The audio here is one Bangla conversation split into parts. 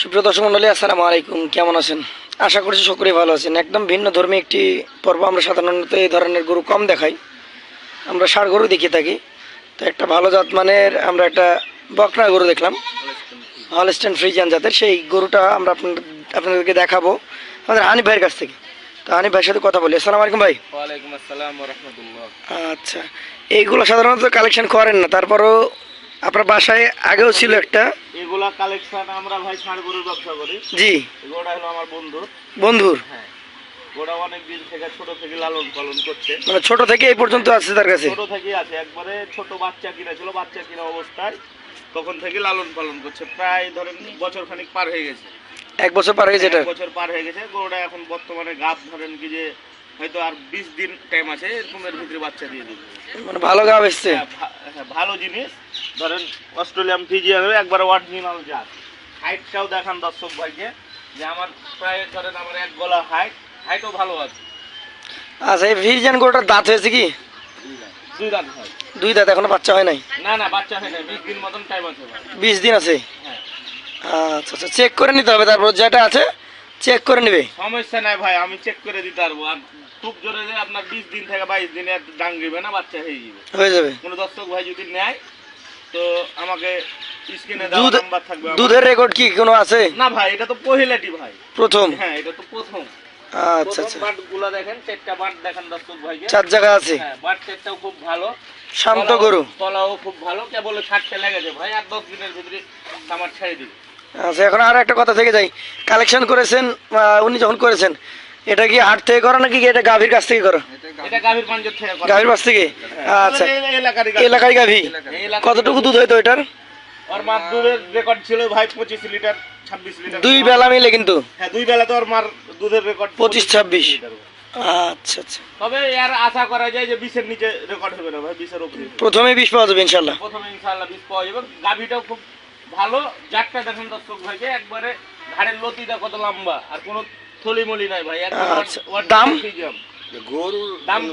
সুপ্রিয় দর্শক মন্ডলী আসসালামু আলাইকুম। কেমন আছেন? আশা করছি সকলেই ভালো আছেন। একদম ভিন্ন ধর্মী একটি পর্ব আমরা সাধারণত এই ধরনের গরু কম দেখাই। আমরা ষাড় গরু দেখিয়ে থাকি। তো একটা ভালো জাত মানের আমরা একটা বকনা গরু দেখলাম। হলস্টেন ফ্রিজিয়ান জাতের। সেই গরুটা আমরা আপনাদের আপনাদেরকে দেখাবো আমাদের হানিফ ভাইয়ের কাছ থেকে। তো হানিফ ভাইয়ের সাথে কথা বলি। আসসালামু আলাইকুম ভাই। আচ্ছা। এইগুলো সাধারণত কালেকশন করেন না। তারপরও আপনার বাসায় আগেও ছিল একটা? এগুলা কালেকশন আমরা ভাই ষাঁড় গরুর ব্যবসা করি। জি। গোড়া হলো আমার বন্ধু বন্ধুর? হ্যাঁ। গোড়া অনেক দিন থেকে ছোট থেকে লালন পালন করছে। মানে ছোট থেকে এই পর্যন্ত আছে তার কাছে? ছোট থেকে আছে। একবারে ছোট বাচ্চা কিনেছিল বাচ্চা কিনা অবস্থায় তখন থেকে লালন পালন করছে। প্রায় ধরেন বছর খানিক পার হয়ে গেছে। এক বছর পার হয়ে যেটা এক বছর পার হয়ে গেছে। গরুটা এখন বর্তমানে গাপ ধরেন কি যে হয়তো আর বিশ দিন টাইম আছে এরকমের ভিতরে বাচ্চা দিয়ে দিবে। মানে ভালো গাব এসছে? হ্যাঁ, হ্যাঁ, ভালো জিনিস। ধরেন অস্ট্রেলিয়ান ফিজিয়ান একবার অরিজিনাল জাত। হাইটটাও দেখান দর্শক ভাইকে যে আমার প্রায় ধরেন আমার এক গলা হাইট হাইটও ভালো আছে। আচ্ছা এই ভিরজান গরুটার দাঁত হয়েছে কি? দুই দাঁত হয়। দুই দাঁত এখনও বাচ্চা হয় নাই? না না বাচ্চা হয় না বিশ দিন মতন টাইম আছে বিশ দিন আছে? হ্যাঁ। আচ্ছা আচ্ছা চেক করে নিতে হবে তারপর যেটা আছে চেক করে নেবে। সমস্যা নাই ভাই আমি চেক করে দিতে পারব। আর খুব জোরে যে আপনার বিশ দিন থেকে বাইশ দিনে ডাঙ্গিবে না বাচ্চা হয়ে যাবে হয়ে যাবে। কোনো দর্শক ভাই যদি নেয় তো আমাকে স্ক্রিনে দেওয়া নাম্বার থাকবে দুধের রেকর্ড কি কোনো আছে? না ভাই এটা তো পহিলাটি ভাই। প্রথম? হ্যাঁ এটা তো প্রথম। আচ্ছা আচ্ছা। বাট দেখেন চারটা বাট দেখেন দর্শক ভাইকে। চার জায়গা আছে? হ্যাঁ বাট চারটাও খুব ভালো। শান্ত গরু। তলাও খুব ভালো কেবল ছাড়তে লেগেছে ভাই আর দশ দিনের ভিতরে আমার ছেড়ে দিবে। আচ্ছা এখন আর একটা কথা থেকে যাই। কালেকশন করেছেন উনি যখন করেছেন এটা কি হাট থেকে করো নাকি এটা গাভীর কাছ থেকে করো? গাভীর পাঞ্জর থেকে থেকে? আচ্ছা। এই গাভী। এলাকায় গাভী? কতটুকু দুধ হইতো এটার? ওর মার দুধের রেকর্ড ছিল ভাই পঁচিশ লিটার ছাব্বিশ লিটার। দুই বেলা মিলে কিন্তু? হ্যাঁ দুই বেলা তো ওর মার দুধের রেকর্ড 25, 26 আচ্ছা আচ্ছা। তবে এর আশা করা যায় যে বিশের নিচে রেকর্ড হবে না ভাই বিশের উপরে। প্রথমে বিষ পাওয়া যাবে ইনশাল্লাহ প্রথমে ইনশাআল্লাহ বীজ পাওয়া যাবে। গাভীটাও খুব ভালো। জাতটা দেখেন দর্শক ভাইকে একবারে ঘাড়ের লতিটা কত লম্বা আর কোনো থলি মলি নাই ভাই একদম আচ্ছা, দাম? গরুর দাম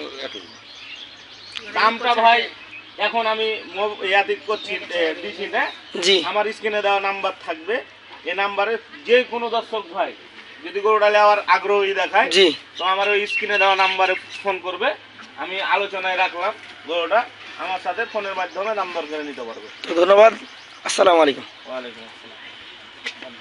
দামটা ভাই এখন আমি মো- ইয়াতে করছি দিছি না। জি। আমার স্ক্রিনে দেওয়া নাম্বার থাকবে। এই নাম্বারে যে কোনো দর্শক ভাই যদি গরুটা নেওয়ার আগ্রহী দেখায় জি। তো আমার ওই স্ক্রিনে দেওয়া নাম্বারে ফোন করবে। আমি আলোচনায় রাখলাম গরুটা। আমার সাথে ফোনের মাধ্যমে দাম দর করে নিতে পারবে। ধন্যবাদ। আসসালামু আলাইকুম। ওয়ালাইকুম আসসালাম।